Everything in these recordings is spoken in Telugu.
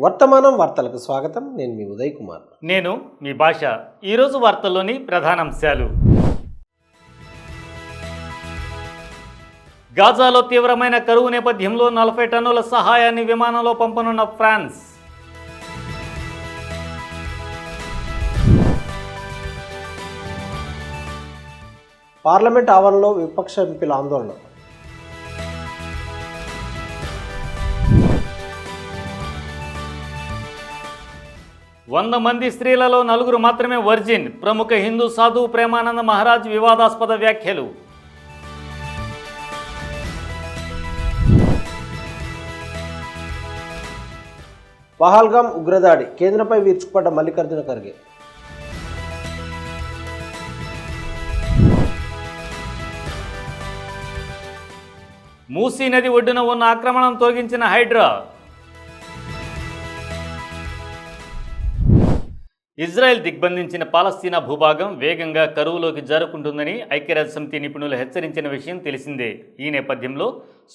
వర్తమానం వార్తలకు స్వాగతం. నేను మీ ఉదయ్ కుమార్. నేను మీ భాష. ఈరోజు వార్తల్లోని ప్రధానాంశాలు గాజాలో తీవ్రమైన కరువు నేపథ్యంలో నలభై టన్నుల సహాయాన్ని విమానంలో పంపనున్న ఫ్రాన్స్. పార్లమెంట్ ఆవరణలో విపక్ష ఎంపీల ఆందోళన. వంద మంది స్త్రీలలో నలుగురు మాత్రమే వర్జిన్. ప్రముఖ హిందూ సాధువు ప్రేమానంద మహారాజ్ వివాదాస్పద వ్యాఖ్యలు. పహల్గాం ఉగ్రదాడి కేంద్రంపై విరుచుకుపడ్డ మల్లికార్జున ఖర్గే. మూసీ నది ఒడ్డున ఉన్న ఆక్రమణం తొలగించిన హైడ్రా. ఇజ్రాయెల్ దిగ్బంధించిన పాలస్తీనా భూభాగం వేగంగా కరువులోకి జారుకుంటుందని ఐక్యరాజ్య సమితి నిపుణులు హెచ్చరించిన విషయం తెలిసిందే. ఈ నేపథ్యంలో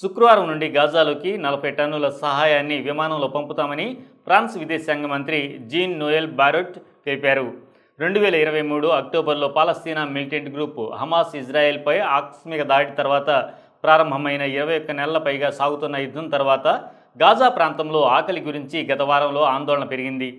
శుక్రవారం నుండి గాజాలోకి నలభై టన్నుల సహాయాన్ని విమానంలో పంపుతామని ఫ్రాన్స్ విదేశాంగ మంత్రి జీన్ నోయల్ బారోట్ తెలిపారు. రెండు వేల ఇరవై మూడు అక్టోబర్లో పాలస్తీనా మిలిటెంట్ గ్రూప్ హమాస్ ఇజ్రాయెల్పై ఆకస్మిక దాడి తర్వాత ప్రారంభమైన ఇరవై ఒక్క నెలల పైగా సాగుతున్న యుద్ధం తర్వాత గాజా ప్రాంతంలో ఆకలి గురించి గత వారంలో ఆందోళన పెరిగింది.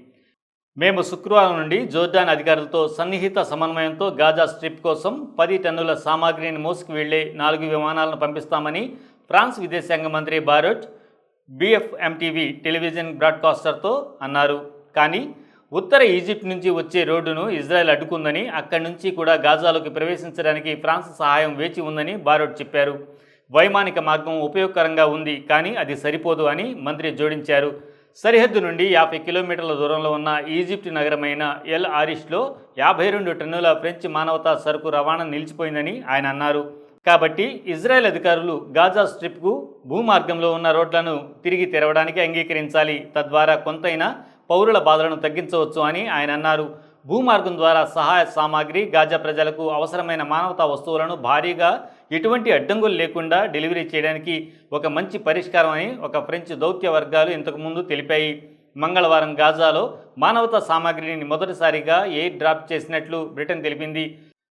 మేము శుక్రవారం నుండి జోర్డాన్ అధికారులతో సన్నిహిత సమన్వయంతో గాజా స్ట్రిప్ కోసం పది టన్నుల సామాగ్రిని మోసుకు వెళ్ళే నాలుగు విమానాలను పంపిస్తామని ఫ్రాన్స్ విదేశాంగ మంత్రి బారోట్ బిఎఫ్ఎంటీవీ టెలివిజన్ బ్రాడ్కాస్టర్తో అన్నారు. కానీ ఉత్తర ఈజిప్ట్ నుంచి వచ్చే రోడ్డును ఇజ్రాయెల్ అడ్డుకుందని అక్కడి నుంచి కూడా గాజాలోకి ప్రవేశించడానికి ఫ్రాన్స్ సహాయం వేచి ఉందని బారోట్ చెప్పారు. వైమానిక మార్గం ఉపయోగకరంగా ఉంది కానీ అది సరిపోదు అని మంత్రి జోడించారు. సరిహద్దు నుండి యాభై కిలోమీటర్ల దూరంలో ఉన్న ఈజిప్ట్ నగరమైన ఎల్ ఆరిష్లో యాభై రెండు టన్నుల ఫ్రెంచ్ మానవతా సరుకు రవాణా నిలిచిపోయిందని ఆయన అన్నారు. కాబట్టి ఇజ్రాయెల్ అధికారులు గాజా స్ట్రిప్కు భూమార్గంలో ఉన్న రోడ్లను తిరిగి తెరవడానికి అంగీకరించాలి. తద్వారా కొంతైనా పౌరుల బాధలను తగ్గించవచ్చు అని ఆయన అన్నారు. భూమార్గం ద్వారా సహాయ సామాగ్రి గాజా ప్రజలకు అవసరమైన మానవతా వస్తువులను భారీగా ఎటువంటి అడ్డంకులు లేకుండా డెలివరీ చేయడానికి ఒక మంచి పరిష్కారం అని ఒక ఫ్రెంచ్ దౌత్య వర్గాలు ఇంతకుముందు తెలిపాయి. మంగళవారం గాజాలో మానవతా సామాగ్రిని మొదటిసారిగా ఎయిర్ డ్రాప్ చేసినట్లు బ్రిటన్ తెలిపింది.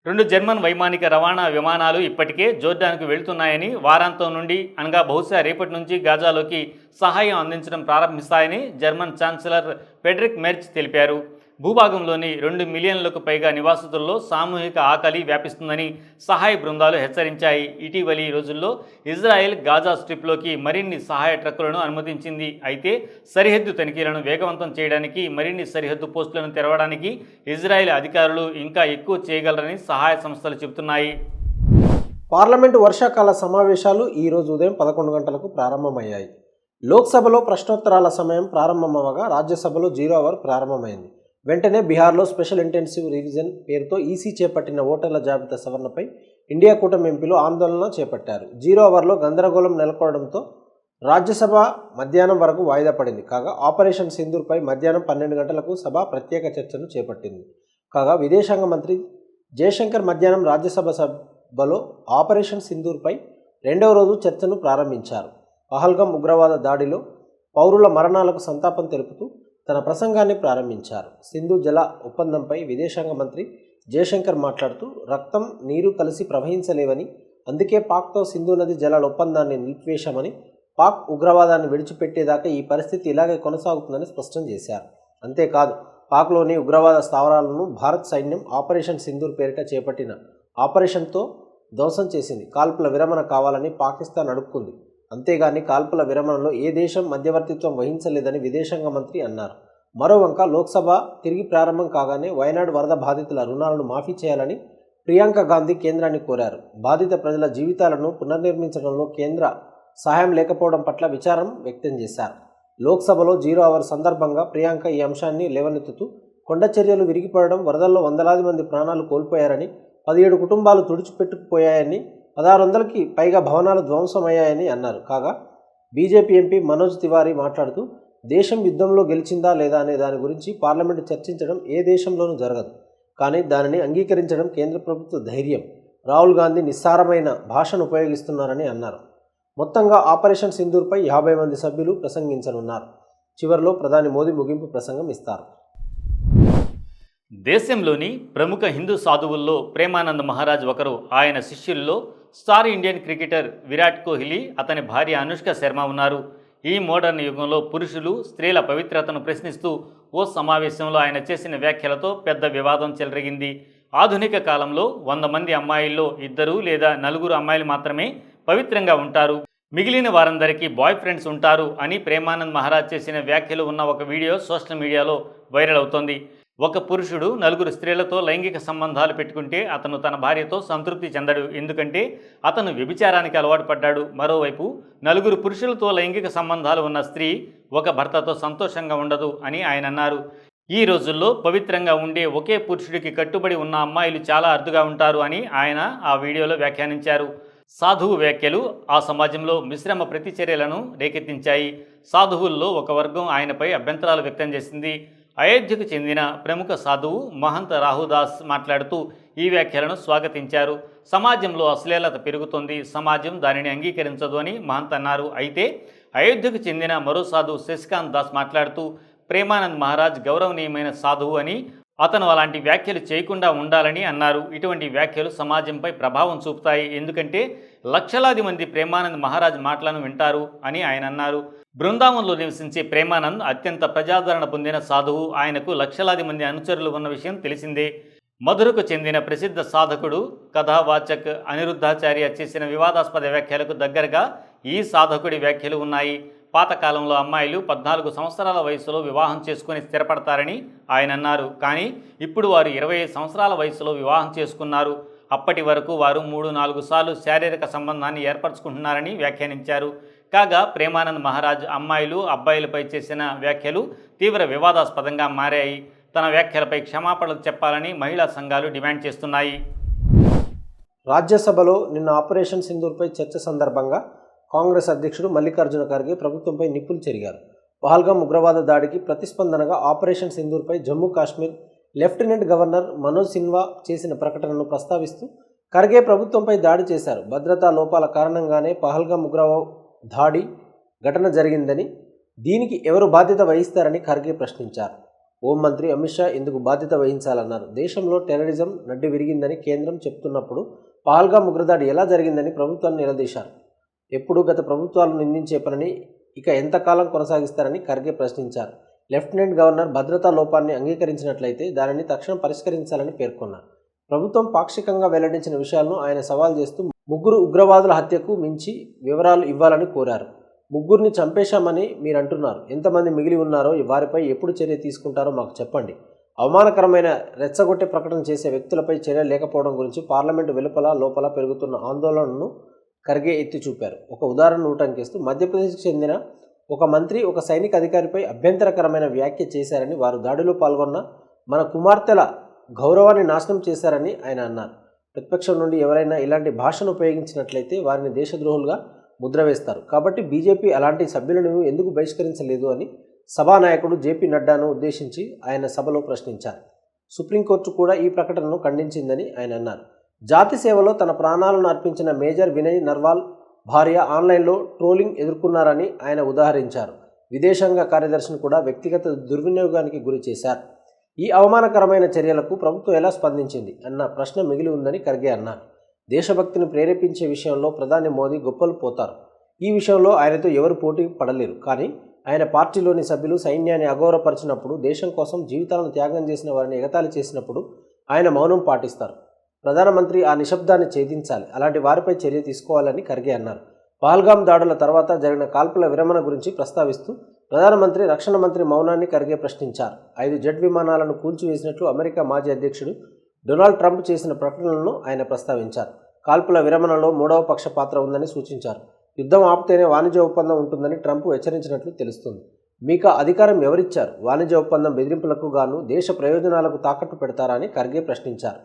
రెండు జర్మన్ వైమానిక రవాణా విమానాలు ఇప్పటికే జోర్డాన్కు వెళ్తున్నాయని వారాంతం నుండి అనగా బహుశా రేపటి నుంచి గాజాలోకి సహాయం అందించడం ప్రారంభిస్తాయని జర్మన్ ఛాన్సలర్ ఫెడరిక్ మెర్చ్ తెలిపారు. భూభాగంలోని రెండు మిలియన్లకు పైగా నివాసితుల్లో సామూహిక ఆకలి వ్యాపిస్తుందని సహాయ బృందాలు హెచ్చరించాయి. ఇటీవలి రోజుల్లో ఇజ్రాయెల్ గాజా స్ట్రిప్లోకి మరిన్ని సహాయ ట్రక్కులను అనుమతించింది. అయితే సరిహద్దు తనిఖీలను వేగవంతం చేయడానికి మరిన్ని సరిహద్దు పోస్టులను తెరవడానికి ఇజ్రాయెల్ అధికారులు ఇంకా ఎక్కువ చేయగలరని సహాయ సంస్థలు చెబుతున్నాయి. పార్లమెంటు వర్షాకాల సమావేశాలు ఈరోజు ఉదయం పదకొండు గంటలకు ప్రారంభమయ్యాయి. లోక్సభలో ప్రశ్నోత్తరాల సమయం ప్రారంభమవగా రాజ్యసభలో జీరో అవర్ ప్రారంభమైంది. వెంటనే బీహార్లో స్పెషల్ ఇంటెన్సివ్ రివిజన్ పేరుతో ఈసీ చేపట్టిన ఓటర్ల జాబితా సవరణపై ఇండియా కూటమి ఎంపీలు ఆందోళన చేపట్టారు. జీరో అవర్లో గందరగోళం నెలకొనడంతో రాజ్యసభ మధ్యాహ్నం వరకు వాయిదా పడింది. కాగా ఆపరేషన్ సింధూర్పై మధ్యాహ్నం పన్నెండు గంటలకు సభ ప్రత్యేక చర్చను చేపట్టింది. కాగా విదేశాంగ మంత్రి జయశంకర్ మధ్యాహ్నం రాజ్యసభ సభలో ఆపరేషన్ సింధూర్పై రెండవ రోజు చర్చను ప్రారంభించారు. పహల్గం ఉగ్రవాద దాడిలో పౌరుల మరణాలకు సంతాపం తెలుపుతూ తన ప్రసంగాన్ని ప్రారంభించారు. సింధు జల ఒప్పందంపై విదేశాంగ మంత్రి జయశంకర్ మాట్లాడుతూ రక్తం నీరు కలిసి ప్రవహించలేవని అందుకే పాక్తో సింధు నది జలాల ఒప్పందాన్ని నిలిపివేశామని పాక్ ఉగ్రవాదాన్ని విడిచిపెట్టేదాకా ఈ పరిస్థితి ఇలాగే కొనసాగుతుందని స్పష్టం చేశారు. అంతేకాదు పాక్లోని ఉగ్రవాద స్థావరాలను భారత్ సైన్యం ఆపరేషన్ సింధూర్ పేరిట చేపట్టిన ఆపరేషన్తో ధ్వంసం చేసింది. కాల్పుల విరమణ కావాలని పాకిస్తాన్ అడుక్కుంది అంతేగాని కాల్పుల విరమణలో ఏ దేశం మధ్యవర్తిత్వం వహించలేదని విదేశాంగ మంత్రి అన్నారు. మరోవంక లోక్సభ తిరిగి ప్రారంభం కాగానే వయనాడు వరద బాధితుల రుణాలను మాఫీ చేయాలని ప్రియాంక గాంధీ కేంద్రాన్ని కోరారు. బాధిత ప్రజల జీవితాలను పునర్నిర్మించడంలో కేంద్ర సహాయం లేకపోవడం పట్ల విచారం వ్యక్తం చేశారు. లోక్సభలో జీరో అవర్ సందర్భంగా ప్రియాంక ఈ అంశాన్ని లేవనెత్తుతూ కొండ చర్యలు విరిగిపడడం వరదల్లో వందలాది మంది ప్రాణాలు కోల్పోయారని పదిహేడు కుటుంబాలు తుడిచిపెట్టుకుపోయాయని పదహారు వందలకి పైగా భవనాలు ధ్వంసమయ్యాయని అన్నారు. కాగా బీజేపీ ఎంపీ మనోజ్ తివారీ మాట్లాడుతూ దేశం యుద్ధంలో గెలిచిందా లేదా అనే దాని గురించి పార్లమెంటు చర్చించడం ఏ దేశంలోనూ జరగదు. కానీ దానిని అంగీకరించడం కేంద్ర ప్రభుత్వ ధైర్యం. రాహుల్ గాంధీ నిస్సారమైన భాషను ఉపయోగిస్తున్నారని అన్నారు. మొత్తంగా ఆపరేషన్ సింధూర్పై యాభై మంది సభ్యులు ప్రసంగించనున్నారు. చివరిలో ప్రధాని మోదీ ముగింపు ప్రసంగం ఇస్తారు. దేశంలోని ప్రముఖ హిందూ సాధువుల్లో ప్రేమానంద మహారాజ్ ఒకరు ఆయన శిష్యుల్లో star Indian cricketer Virat Kohli అతని భార్య అనుష్క శర్మ ఉన్నారు. ఈ మోడర్న్ యుగంలో పురుషులు స్త్రీల పవిత్రతను ప్రశ్నిస్తూ ఓ సమావేశంలో ఆయన చేసిన వ్యాఖ్యలతో పెద్ద వివాదం చెలరిగింది. ఆధునిక కాలంలో వంద మంది అమ్మాయిల్లో ఇద్దరు లేదా నలుగురు అమ్మాయిలు మాత్రమే పవిత్రంగా ఉంటారు. మిగిలిన వారందరికీ బాయ్ ఫ్రెండ్స్ ఉంటారు అని ప్రేమానంద్ మహారాజ్ చేసిన వ్యాఖ్యలు ఉన్న ఒక వీడియో సోషల్ మీడియాలో వైరల్ అవుతోంది. ఒక పురుషుడు నలుగురు స్త్రీలతో లైంగిక సంబంధాలు పెట్టుకుంటే అతను తన భార్యతో సంతృప్తి చెందడు. ఎందుకంటే అతను వ్యభిచారానికి అలవాటు పడ్డాడు. మరోవైపు నలుగురు పురుషులతో లైంగిక సంబంధాలు ఉన్న స్త్రీ ఒక భర్తతో సంతోషంగా ఉండదు అని ఆయన అన్నారు. ఈ రోజుల్లో పవిత్రంగా ఉండే ఒకే పురుషుడికి కట్టుబడి ఉన్న అమ్మాయిలు చాలా అరుదుగా ఉంటారు అని ఆయన ఆ వీడియోలో వ్యాఖ్యానించారు. సాధువు వ్యాఖ్యలు ఆ సమాజంలో మిశ్రమ ప్రతిచర్యలను రేకెత్తించాయి. సాధువుల్లో ఒక వర్గం ఆయనపై అభ్యంతరాలు వ్యక్తం చేసింది. అయోధ్యకు చెందిన ప్రముఖ సాధువు మహంత రాహుదాస్ మాట్లాడుతూ ఈ వ్యాఖ్యలను స్వాగతించారు. సమాజంలో అశ్లీలత పెరుగుతుంది. సమాజం దానిని అంగీకరించదు అని మహంత్ అన్నారు. అయితే అయోధ్యకు చెందిన మరో సాధువు శశికాంత్ దాస్ మాట్లాడుతూ ప్రేమానంద్ మహారాజ్ గౌరవనీయమైన సాధువు అని అతను అలాంటి వ్యాఖ్యలు చేయకుండా ఉండాలని అన్నారు. ఇటువంటి వ్యాఖ్యలు సమాజంపై ప్రభావం చూపుతాయి. ఎందుకంటే లక్షలాది మంది ప్రేమానంద్ మహారాజ్ మాటలను వింటారు అని ఆయన అన్నారు. బృందావనంలో నివసించే ప్రేమానంద్ అత్యంత ప్రజాదరణ పొందిన సాధువు. ఆయనకు లక్షలాది మంది అనుచరులు ఉన్న విషయం తెలిసిందే. మధురకు చెందిన ప్రసిద్ధ సాధకుడు కథావాచక్ అనిరుద్ధాచార్య చేసిన వివాదాస్పద వ్యాఖ్యలకు దగ్గరగా ఈ సాధకుడి వ్యాఖ్యలు ఉన్నాయి. పాతకాలంలో అమ్మాయిలు పద్నాలుగు సంవత్సరాల వయసులో వివాహం చేసుకుని స్థిరపడతారని ఆయన అన్నారు. కానీ ఇప్పుడు వారు ఇరవై సంవత్సరాల వయసులో వివాహం చేసుకున్నారు. అప్పటి వరకు వారు మూడు నాలుగు సార్లు శారీరక సంబంధాన్ని ఏర్పరచుకుంటున్నారని వ్యాఖ్యానించారు. కాగా ప్రేమానంద్ మహారాజ్ అమ్మాయిలు అబ్బాయిలపై చేసిన వ్యాఖ్యలు తీవ్ర వివాదాస్పదంగా మారాయి. తన వ్యాఖ్యలపై క్షమాపణలు చెప్పాలని మహిళా సంఘాలు డిమాండ్ చేస్తున్నాయి. రాజ్యసభలో నిన్న ఆపరేషన్ సింధూర్పై చర్చ సందర్భంగా కాంగ్రెస్ అధ్యక్షుడు మల్లికార్జున ఖర్గే ప్రభుత్వంపై నిప్పులు చెరిగారు. పహల్గాం ఉగ్రవాద దాడికి ప్రతిస్పందనగా ఆపరేషన్ సింధూర్పై జమ్మూ కాశ్మీర్ లెఫ్టినెంట్ గవర్నర్ మనోజ్ సిన్హా చేసిన ప్రకటనను ప్రస్తావిస్తూ ఖర్గే ప్రభుత్వంపై దాడి చేశారు. భద్రతా లోపాల కారణంగానే పహల్గా ఉగ్రవ దాడి ఘటన జరిగిందని దీనికి ఎవరు బాధ్యత వహిస్తారని ఖర్గే ప్రశ్నించారు. హోంమంత్రి అమిత్ షా ఇందుకు బాధ్యత వహించాలన్నారు? దేశంలో టెర్రరిజం నడ్డి విరిగిందని కేంద్రం చెప్తున్నప్పుడు పహల్గాం ఉగ్రదాడి ఎలా జరిగిందని ప్రభుత్వాన్ని నిలదీశారు. ఎప్పుడు గత ప్రభుత్వాలు నిందించే పనిని ఇక ఎంతకాలం కొనసాగిస్తారని ఖర్గే ప్రశ్నించారు. లెఫ్టినెంట్ గవర్నర్ భద్రతా లోపాన్ని అంగీకరించినట్లయితే దానిని తక్షణం పరిష్కరించాలని పేర్కొన్నారు. ప్రభుత్వం పాక్షికంగా వెల్లడించిన విషయాలను ఆయన సవాల్ చేస్తూ ముగ్గురు ఉగ్రవాదుల హత్యకు మించి వివరాలు ఇవ్వాలని కోరారు. ముగ్గురిని చంపేశామని మీరు అంటున్నారు ఎంతమంది మిగిలి ఉన్నారో వారిపై ఎప్పుడు చర్య తీసుకుంటారో మాకు చెప్పండి. అవమానకరమైన రెచ్చగొట్టే ప్రకటన చేసే వ్యక్తులపై చర్య లేకపోవడం గురించి పార్లమెంటు వెలుపల లోపల పెరుగుతున్న ఆందోళనను ఖర్గే ఎత్తి చూపారు. ఒక ఉదాహరణ ఉటంకిస్తూ మధ్యప్రదేశ్కి చెందిన ఒక మంత్రి ఒక సైనిక అధికారిపై అభ్యంతరకరమైన వ్యాఖ్య చేశారని వారు దాడిలో పాల్గొన్న మన కుమార్తెల గౌరవాన్ని నాశనం చేశారని ఆయన అన్నారు. ప్రతిపక్షం నుండి ఎవరైనా ఇలాంటి భాషను ఉపయోగించినట్లయితే వారిని దేశద్రోహులుగా ముద్ర వేస్తారు. కాబట్టి బీజేపీ అలాంటి సభ్యులను ఎందుకు బహిష్కరించలేదు అని సభానాయకుడు జేపీ నడ్డాను ఉద్దేశించి ఆయన సభలో ప్రశ్నించారు. సుప్రీంకోర్టు కూడా ఈ ప్రకటనను ఖండించిందని ఆయన అన్నారు. జాతి సేవలో తన ప్రాణాలను అర్పించిన మేజర్ వినయ్ నర్వాల్ భార్య ఆన్లైన్లో ట్రోలింగ్ ఎదుర్కొన్నారని ఆయన ఉదాహరించారు. విదేశాంగ కార్యదర్శిని కూడా వ్యక్తిగత దుర్వినియోగానికి గురి చేశారు. ఈ అవమానకరమైన చర్యలకు ప్రభుత్వం ఎలా స్పందించింది అన్న ప్రశ్న మిగిలి ఉందని ఖర్గే అన్నారు. దేశభక్తిని ప్రేరేపించే విషయంలో ప్రధాని మోదీ గొప్పలు పోతారు. ఈ విషయంలో ఆయనతో ఎవరు పోటీ పడలేరు. కానీ ఆయన పార్టీలోని సభ్యులు సైన్యాన్ని అగౌరవపరిచినప్పుడు దేశం కోసం జీవితాలను త్యాగం చేసిన వారిని ఎగతాళి చేసినప్పుడు ఆయన మౌనం పాటిస్తారు. ప్రధానమంత్రి ఆ నిశ్శబ్దాన్ని ఛేదించాలి. అలాంటి వారిపై చర్య తీసుకోవాలని ఖర్గే అన్నారు. పహల్గాం దాడుల తర్వాత జరిగిన కాల్పుల విరమణ గురించి ప్రస్తావిస్తూ ప్రధానమంత్రి రక్షణ మంత్రి మౌనాన్ని ఖర్గే ప్రశ్నించారు. ఐదు జెట్ విమానాలను కూల్చివేసినట్లు అమెరికా మాజీ అధ్యక్షుడు డొనాల్డ్ ట్రంప్ చేసిన ప్రకటనలను ఆయన ప్రస్తావించారు. కాల్పుల విరమణలో మూడవ పక్ష పాత్ర ఉందని సూచించారు. యుద్ధం ఆపితేనే వాణిజ్య ఒప్పందం ఉంటుందని ట్రంప్ హెచ్చరించినట్లు తెలుస్తుంది. మీకు అధికారం ఎవరిచ్చారు? వాణిజ్య ఒప్పందం బెదిరింపులకు గాను దేశ ప్రయోజనాలకు తాకట్టు పెడతారా అని ఖర్గే ప్రశ్నించారు.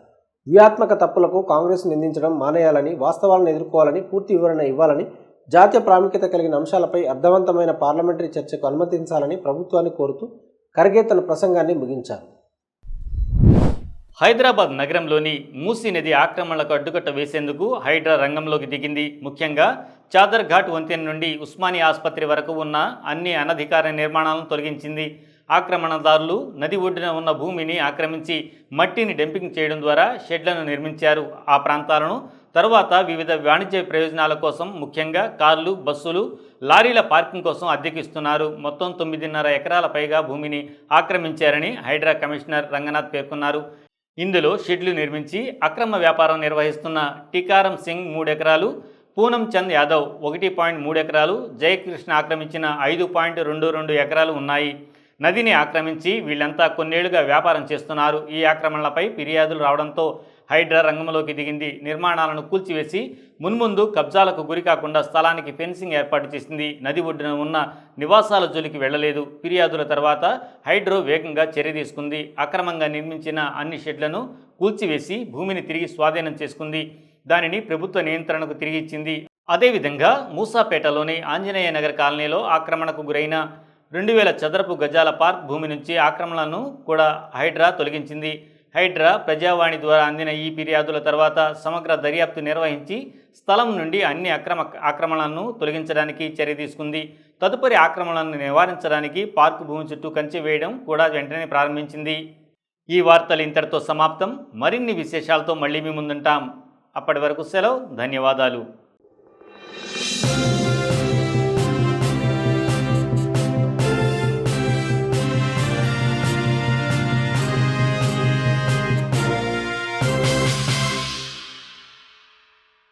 వ్యూహాత్మక తప్పులకు కాంగ్రెస్ నిందించడం మానేయాలని వాస్తవాలను ఎదుర్కోవాలని పూర్తి వివరణ ఇవ్వాలని జాతీయ ప్రాముఖ్యత కలిగిన అంశాలపై అర్థవంతమైన పార్లమెంటరీ చర్చకు అనుమతించాలని ప్రభుత్వాన్ని కోరుతూ ఖర్గే తన ప్రసంగాన్ని ముగించారు. హైదరాబాద్ నగరంలోని మూసీ నది ఆక్రమణలకు అడ్డుకట్ట వేసేందుకు హైడ్రా రంగంలోకి దిగింది. ముఖ్యంగా చాదర్ ఘాట్ వంతెన నుండి ఉస్మానియా ఆసుపత్రి వరకు ఉన్న అన్ని అనధికార నిర్మాణాలను తొలగించింది. ఆక్రమణదారులు నది ఒడ్డున ఉన్న భూమిని ఆక్రమించి మట్టిని డంపింగ్ చేయడం ద్వారా షెడ్లను నిర్మించారు. ఆ ప్రాంతాలను తరువాత వివిధ వాణిజ్య ప్రయోజనాల కోసం ముఖ్యంగా కార్లు బస్సులు లారీల పార్కింగ్ కోసం అద్దెకిస్తున్నారు. మొత్తం తొమ్మిదిన్నర ఎకరాల పైగా భూమిని ఆక్రమించారని హైడ్రా కమిషనర్ రంగనాథ్ పేర్కొన్నారు. ఇందులో షెడ్లు నిర్మించి అక్రమ వ్యాపారం నిర్వహిస్తున్న టీకారం సింగ్ మూడెకరాలు పూనం చంద్ యాదవ్ ఒకటి పాయింట్ మూడు ఎకరాలు జయకృష్ణ ఆక్రమించిన ఐదు పాయింట్ రెండు రెండు ఎకరాలు ఉన్నాయి. నదిని ఆక్రమించి వీళ్ళంతా కొన్నేళ్ళుగా వ్యాపారం చేస్తున్నారు. ఈ ఆక్రమణలపై ఫిర్యాదులు రావడంతో హైడ్రా రంగంలోకి దిగింది. నిర్మాణాలను కూల్చివేసి మున్ముందు కబ్జాలకు గురి కాకుండా స్థలానికి ఫెన్సింగ్ ఏర్పాటు చేసింది. నది ఒడ్డున ఉన్న నివాసాల జోలికి వెళ్ళలేదు ఫిర్యాదుల తర్వాత హైడ్రో వేగంగా చర్య తీసుకుంది. అక్రమంగా నిర్మించిన అన్ని షెడ్లను కూల్చివేసి భూమిని తిరిగి స్వాధీనం చేసుకుంది. దానిని ప్రభుత్వ నియంత్రణకు తిరిగి ఇచ్చింది. అదేవిధంగా మూసాపేటలోని ఆంజనేయ నగర్ కాలనీలో ఆక్రమణకు గురైన రెండు వేల చదరపు గజాల పార్క్ భూమి నుంచి ఆక్రమణలను కూడా హైడ్రా తొలగించింది. హైడ్రా ప్రజావాణి ద్వారా అందిన ఈ ఫిర్యాదుల తర్వాత సమగ్ర దర్యాప్తు నిర్వహించి స్థలం నుండి అన్ని అక్రమ ఆక్రమణలను తొలగించడానికి చర్య తీసుకుంది. తదుపరి ఆక్రమణలను నివారించడానికి పార్కు భూమి చుట్టూ కంచె వేయడం కూడా వెంటనే ప్రారంభించింది. ఈ వార్తలు ఇంతటితో సమాప్తం. మరిన్ని విశేషాలతో మళ్ళీ మీ ముందుంటాం. అప్పటి వరకు సెలవు ధన్యవాదాలు.